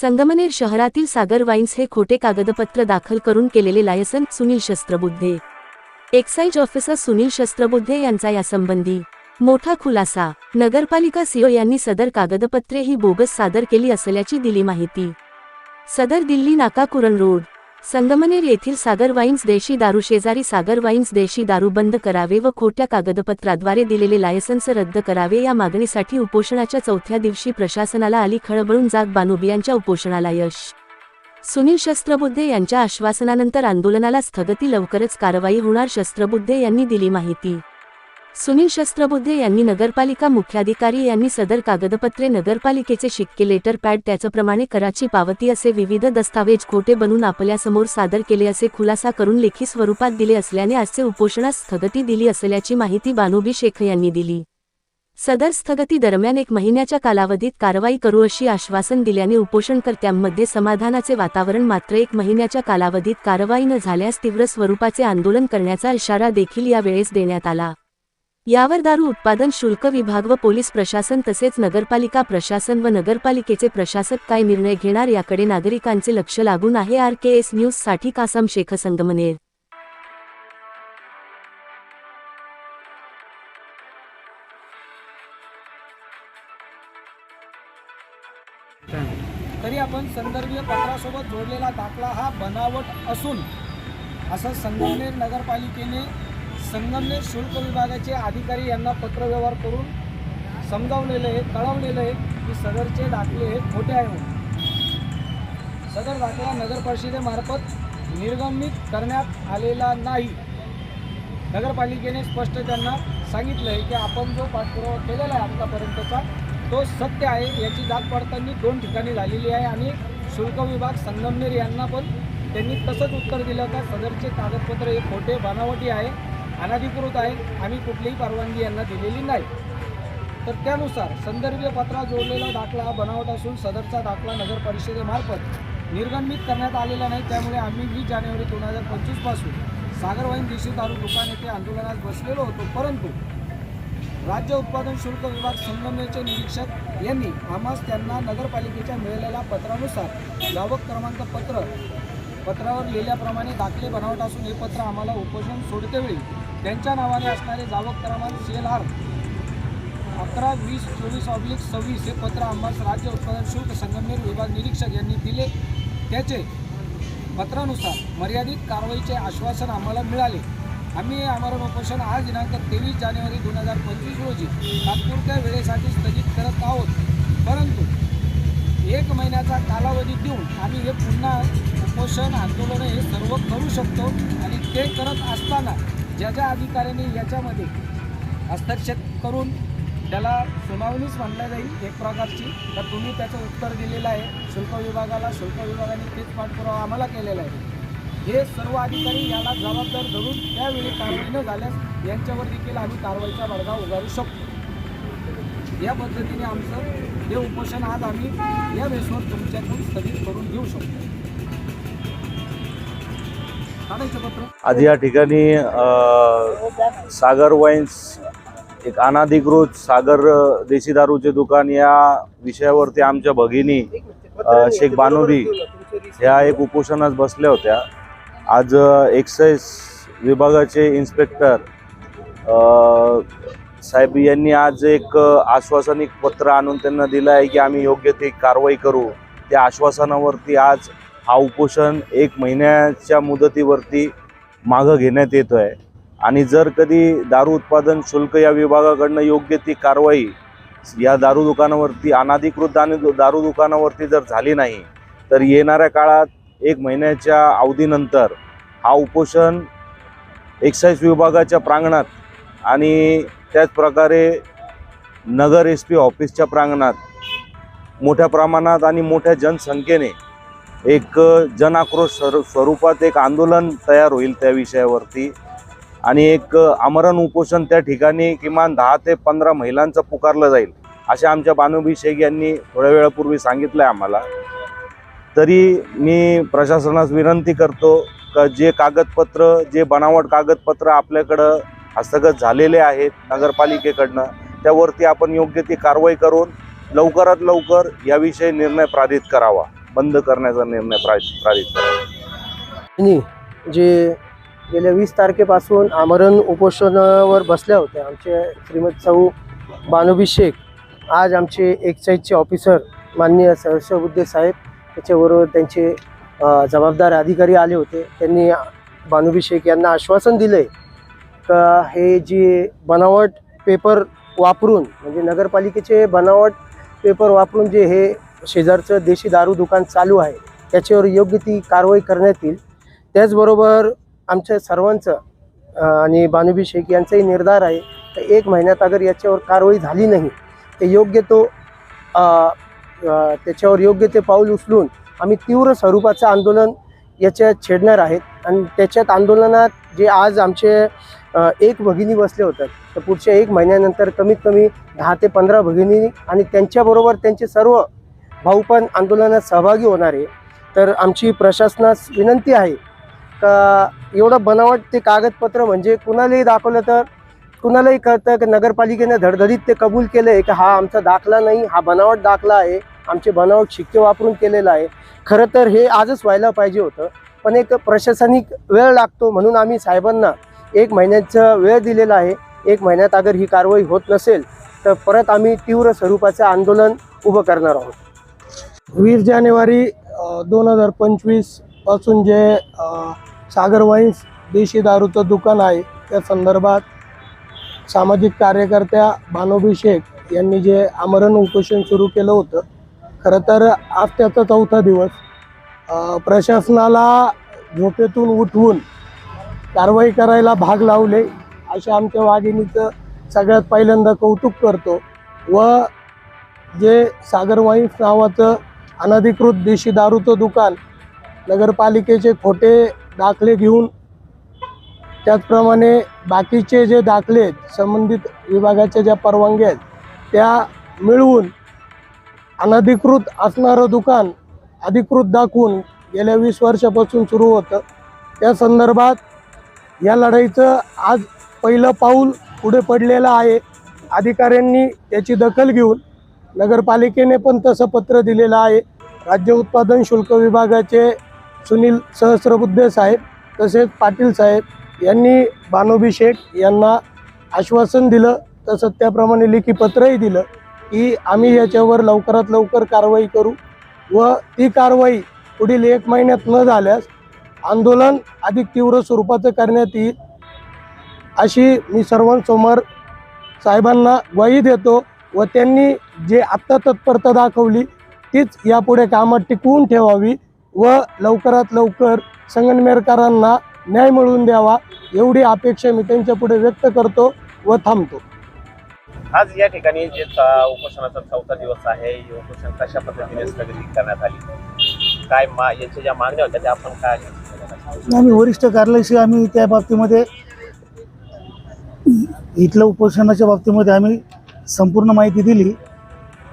संगमनेर शहरातील सागर वाईन्स हे खोटे कागदपत्र दाखल करून केलेले license Sunil Shastrabuddhe. Excise officer Sunil Shastrabuddhe यांचा यासंबंधी मोठा खुलासा. नगरपालिका सीओ यांनी सदर कागदपत्रे ही बोगस सादर केली असल्याची दिली माहिती. सदर दिल्ली नाका कुरण रोड. संगमनेर येथील सागर वाईन्स देशी दारू शेजारी सागर वाईन्स देशी दारू बंद करावे व खोट्या कागदपत्राद्वारे दिलेले लायसन्स रद्द करावे या मागणीसाठी उपोषणाच्या चौथ्या दिवशी प्रशासनाला आली खळबळून जाग बानुबियांच्या उपोषणाला यश. सुनील शस्त्रबुद्धे यांच्या आश्वासनानंतर आंदोलनाला स्थगती लवकरच कारवाई होणार शस्त्रबुद्धे यांनी दिली माहिती. सुनील शस्त्रबुद्धे यांनी नगरपालिका मुख्याधिकारी यांनी सदर कागदपत्रे नगरपालिकेचे शिक्के लेटर पॅड त्याचप्रमाणे कराची पावती असे विविध दस्तावेज खोटे बनून आपल्यासमोर सादर केले असे खुलासा करून लेखी स्वरूपात दिले असल्याने आजचे उपोषणास स्थगती दिली असल्याची माहिती बानोबी शेख यांनी दिली. सदर स्थगती दरम्यान एक महिन्याच्या कालावधीत कारवाई करू अशी आश्वासन दिल्याने उपोषणकर्त्यांमध्ये समाधानाचे वातावरण मात्र एक महिन्याच्या कालावधीत कारवाई न झाल्यास तीव्र स्वरूपाचे आंदोलन करण्याचा इशारा देखील यावेळेस देण्यात आला. यावर दारू उत्पादन शुल्क विभाग व पोलीस प्रशासन तसेच नगरपालिका प्रशासन व नगरपालिकेचे प्रशासक काय निर्णय घेणार याकडे नागरिकांचे लक्ष लागून आहे आर के एस न्यूजसाठी कासम शेख संगमनेर. तरी आपण संदर्भीय पत्रासोबत जोडलेला दाखला हा बनावट असून असं संगमनेर नगरपालिकेने संगमनेर शुल्क विभागाचे अधिकारी यांना पत्रव्यवहार करून समजावलेलं आहे कळवलेलं आहे की सदरचे दाखले हे खोटे आहे म्हणून. सदर दाखला नगर परिषदेमार्फत निर्गमित करण्यात आलेला नाही. नगरपालिकेने स्पष्ट त्यांना सांगितलं आहे की आपण जो पाठपुरावा केलेला आहे आतापर्यंतचा तो सत्य आहे याची जात पडताळणी दोन ठिकाणी झालेली आहे आणि शुल्क विभाग संगमनेर यांना पण त्यांनी तसंच उत्तर दिलं का सदरचे कागदपत्र हे खोटे बनावटी आहे. अनधिकृत आहेत आम्ही कुठलीही परवानगी यांना दिलेली नाही. तर त्यानुसार संदर्भीय पत्रात जोडलेला दाखला हा बनावट असून सदरचा दाखला नगर परिषदेमार्फत निर्गमित करण्यात आलेला नाही. त्यामुळे आम्ही वीस जानेवारी दोन हजार पंचवीसपासून सागरवाईन देशी दारू दुकान येथे आंदोलनात बसलेलो होतो. परंतु राज्य उत्पादन शुल्क विभाग संगमनेरचे निरीक्षक यांनी आम्हास त्यांना नगरपालिकेच्या मिळालेल्या पत्रानुसार गावक क्रमांक पत्र पत्रावर लिहिल्याप्रमाणे दाखले बनावट असून हे पत्र आम्हाला उपोषण सोडतेवेळी त्यांच्या नावाने असणारे जावक क्रमांक सी एल आर अकरा वीस चोवीस ऑब्लिक सव्वीस हे पत्र आम्हाला राज्य उत्पादन शुल्क संगमनेर विभाग निरीक्षक यांनी दिले. त्याचे पत्रानुसार मर्यादित कारवाईचे आश्वासन आम्हाला मिळाले. आम्ही हे आमरण उपोषण आज दिनांक तेवीस जानेवारी दोन हजार पंचवीस रोजी तात्पुरत्या वेळेसाठी स्थगित करत आहोत. परंतु एक महिन्याचा कालावधी देऊन आम्ही हे पुन्हा उपोषण आंदोलन हे सर्व करू शकतो आणि ते करत असताना ज्या ज्या अधिकाऱ्यांनी याच्यामध्ये हस्तक्षेप करून त्याला सुनावणीच म्हणल्या जाईल एक प्रकारची. तर तुम्ही त्याचं उत्तर दिलेलं आहे. शुल्क विभागाला शुल्क विभागाने तेच पाठपुरावा आम्हाला केलेला आहे. हे सर्व अधिकारी याला जबाबदार धरून त्यावेळी कारवाई न झाल्यास यांच्यावर देखील आम्ही कारवाईचा बडगा उभारू शकतो. या पद्धतीने आमचं हे उपोषण आज आम्ही या बेसवर तुमच्याकडून स्थगित करून घेऊ शकतो. आज या ठिकाणी सागर वाईन्स एक अनाधिकृत सागर देशी दारूचे दुकान या विषयावरती आमच्या भगिनी शेख बानोदी ह्या एक उपोषणास बसल्या होत्या. आज एक्साईज विभागाचे इन्स्पेक्टर साहेब यांनी आज एक आश्वासनिक पत्र आणून त्यांना दिलं आहे की आम्ही योग्य ती कारवाई करू. त्या आश्वासनावरती आज हा उपोषण एक महिन्याच्या मुदतीवरती मागं घेण्यात येतो आहे आणि जर कधी दारू उत्पादन शुल्क या विभागाकडनं योग्य ती कारवाई या दारू दुकानावरती अनाधिकृत आणि दारू दुकानावरती जर झाली नाही तर येणाऱ्या काळात एक महिन्याच्या अवधीनंतर हा उपोषण एक्साईज विभागाच्या प्रांगणात आणि त्याचप्रकारे नगर एस पी ऑफिसच्या प्रांगणात मोठ्या प्रमाणात आणि मोठ्या जनसंख्येने एक जनआक्रोश स्वर स्वरूपात एक आंदोलन तयार होईल त्या विषयावरती. आणि एक आमरण उपोषण त्या ठिकाणी किमान दहा ते पंधरा महिलांचं पुकारलं जाईल असे आमच्या बानुबी शेख यांनी थोड्या वेळापूर्वी सांगितलं आहे आम्हाला. तरी मी प्रशासनास विनंती करतो का जे कागदपत्र जे बनावट कागदपत्र आपल्याकडं हस्तगत झालेले आहेत नगरपालिकेकडनं त्यावरती आपण योग्य ती कारवाई करून लवकरात लवकर याविषयी निर्णय प्राधित करावा. बंद करण्याचा निर्णय प्रा- जे गेल्या वीस तारखेपासून आमरण उपोषणावर बसल्या होत्या आमचे श्रीमती साऊ बानुबी शेख आज आमचे एक्साईजचे ऑफिसर माननीय सहस्रबुद्धे साहेब त्याच्याबरोबर त्यांचे जबाबदार अधिकारी आले होते. त्यांनी बानुबी शेख यांना आश्वासन दिले का हे जे बनावट पेपर वापरून म्हणजे नगरपालिकेचे बनावट पेपर वापरून जे हे शेजारचं देशी दारू दुकान चालू आहे त्याच्यावर योग्य ती कारवाई करण्यात येईल. त्याचबरोबर आमच्या सर्वांचं आणि बानुबी शेख यांचाही निर्धार आहे तर एक महिन्यात अगर याच्यावर कारवाई झाली नाही तर योग्य तो त्याच्यावर योग्य ते पाऊल उचलून आम्ही तीव्र स्वरूपाचं आंदोलन याच्यात छेडणार आहेत. आणि त्याच्यात आंदोलनात जे आज आमचे एक भगिनी बसले होतात तर पुढच्या एक महिन्यानंतर कमीत कमी दहा ते पंधरा भगिनी आणि त्यांच्याबरोबर त्यांचे सर्व भाऊ पण आंदोलनात सहभागी होणार आहे तर आमची प्रशासनास विनंती आहे का एवढं बनावट ते कागदपत्र म्हणजे कुणालाही दाखवलं तर कुणालाही कळतं की नगरपालिकेने धडधडीत ते कबूल केलं आहे की हा आमचा दाखला नाही हा बनावट दाखला आहे आमचे बनावट शिक्के वापरून केलेलं आहे. खरं तर हे आजच व्हायला पाहिजे होतं पण एक प्रशासनिक वेळ लागतो म्हणून आम्ही साहेबांना एक महिन्याचा वेळ दिलेला आहे. एक महिन्यात अगर ही कारवाई होत नसेल तर परत आम्ही तीव्र स्वरूपाचं आंदोलन उभं करणार आहोत. वीस जानेवारी दोन हजार पंचवीसपासून जे सागर वाईन्स देशी दारूचं दुकान आहे त्या संदर्भात सामाजिक कार्यकर्त्या भानोबी शेख यांनी जे आमरण उपोषण सुरू केलं होतं खरं तर आज त्याचा चौथा दिवस. प्रशासनाला झोपेतून उठवून कारवाई करायला भाग लावले अशा आमच्या वाघिणीचं सगळ्यात पहिल्यांदा कौतुक करतो. व जे सागर वाईन्स नावाचं अनधिकृत देशी दारूचं दुकान नगरपालिकेचे खोटे दाखले घेऊन त्याचप्रमाणे बाकीचे जे दाखले आहेत संबंधित विभागाच्या ज्या परवानग्या आहेत त्या मिळवून अनधिकृत असणारं दुकान अधिकृत दाखवून गेल्या वीस वर्षापासून सुरू होतं. त्या संदर्भात या लढाईचं आज पहिलं पाऊल पुढे पडलेलं आहे. अधिकाऱ्यांनी त्याची दखल घेऊन नगरपालिकेने पण तसं पत्र दिलेलं आहे. राज्य उत्पादन शुल्क विभागाचे सुनील सहस्रबुद्धे साहेब तसेच पाटील साहेब यांनी बानोबी शेख यांना आश्वासन दिलं. तसंच त्याप्रमाणे लेखी पत्रही दिलं की आम्ही याच्यावर लवकरात लवकर कारवाई करू व ती कारवाई पुढील एक महिन्यात न झाल्यास आंदोलन अधिक तीव्र स्वरूपाचं करण्यात येईल अशी मी सर्वांसमोर साहेबांना ग्वाही देतो. व त्यांनी जे आत्ता तत्परता दाखवली तीच यापुढे कामात टिकवून ठेवावी व लवकरात लवकर संगमनेरकरांना न्याय मिळवून द्यावा एवढी अपेक्षा मी त्यांच्या पुढे व्यक्त करतो व थांबतो. आज या ठिकाणी जे उपोषणाचा चौथा दिवस आहे हे उपोषण कशा पद्धतीने स्थगित करण्यात आली? काय मा याच्या ज्या मागण्या होत्या त्या आपण काय आम्ही वरिष्ठ कार्यालयाशी आम्ही त्या बाबतीमध्ये इथल्या उपोषणाच्या बाबतीमध्ये आम्ही संपूर्ण माहिती दिली.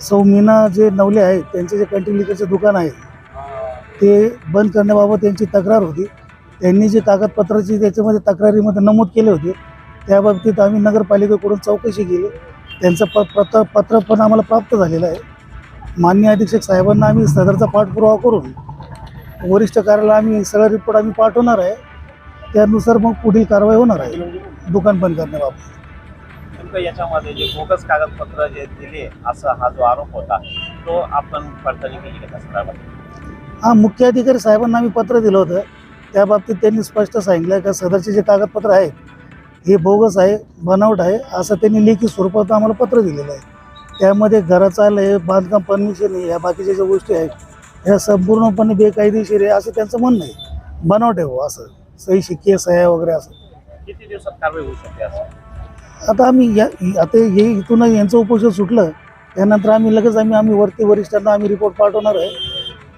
सौ मीना जे नवले आहेत त्यांचे जे कंटिन्युकरचे दुकान आहे ते बंद करण्याबाबत त्यांची तक्रार होती. त्यांनी जे कागदपत्राची त्याच्यामध्ये तक्रारीमध्ये नमूद केले होते त्याबाबतीत आम्ही नगरपालिकेकडून चौकशी केली. त्यांचं प पत्र पत्र पण आम्हाला प्राप्त झालेलं आहे. मान्य अधीक्षक साहेबांना आम्ही सदरचा पाठपुरावा करून वरिष्ठ कार्यालयाला आम्ही सगळा रिपोर्ट आम्ही पाठवणार आहे. त्यानुसार मग पुढील कारवाई होणार आहे दुकान बंद करण्याबाबत. नेमकं याच्यामध्ये जे बोगस कागदपत्र जे दिले असा हा जो आरोप होता तो आपण पडताळणी केली का संदर्भात हा मुख्य अधिकारी साहेबांना आम्ही पत्र दिलं होतं. त्या बाबतीत त्यांनी स्पष्ट सांगितलं का सदरचे जे कागदपत्र आहेत हे बोगस आहे बनावट आहे असं त्यांनी लेखी स्वरूपात आम्हाला पत्र दिलेलं आहे. त्यामध्ये घराचं आहे बांधकाम परमिशन आहे या बाकीच्या ज्या गोष्टी आहेत ह्या संपूर्णपणे बेकायदेशीर आहे असं त्यांचं म्हणणं आहे. बनावट आहे हो असं. सही शिक्के सह्या वगैरे असं. किती दिवसात कारवाई होऊ शकते असं? आता आम्ही या आता हे इथून यांचं उपोषण सुटलं त्यानंतर आम्ही लगेच आम्ही आम्ही वरती वरिष्ठांना आम्ही रिपोर्ट पाठवणार आहे.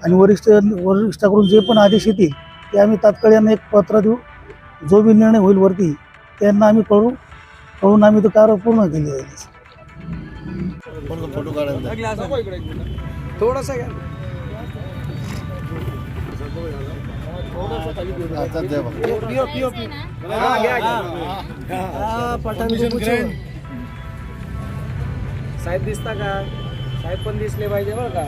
आणि वरिष्ठ वरिष्ठाकडून जे पण आदेश येतील ते आम्ही तात्काळ यांना एक पत्र देऊ. जो बी निर्णय होईल वरती त्यांना आम्ही कळू कळून आम्ही तो कार पूर्ण केली जाईल थोडंसं पिओ पिओ हा साहेब दिसता का? साहेब पण दिसले पाहिजे बरं का.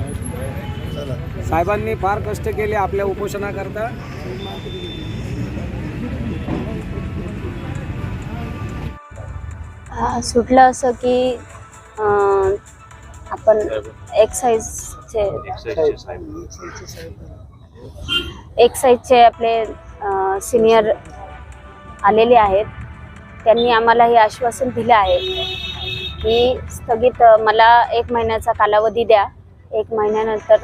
साहेबांनी फार कष्ट केले आपल्या उपोषणाकरता. हा, सुटलं असं की आपण एक्साईजचे आपले सिनियर आलेले आहेत. त्यांनी आम्हाला हे आश्वासन दिलं आहे की स्थगित मला एक महिन्याचा कालावधी द्या. एक महिन्यानंतर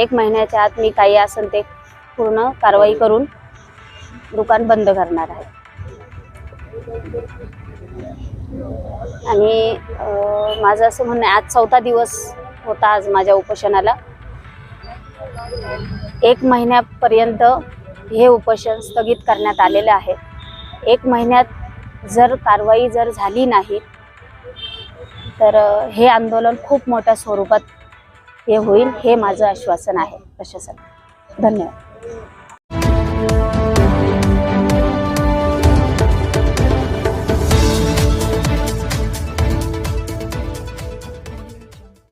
एक महिन्याच्या आत मी काही असेल ते पूर्ण कारवाई करून दुकान बंद करणार आहे. आणि माझं असं म्हणणं आहे आज चौथा दिवस होता आज माझ्या उपोषणाला. एक महिन्यापर्यंत हे उपोषण स्थगित करण्यात आलेले आहे. एक महिन्यात जर कारवाई जर झाली नाही तर हे आंदोलन खूप मोठ्या स्वरूपात हे होईल हे माझं आश्वासन आहे प्रशासन. धन्यवाद.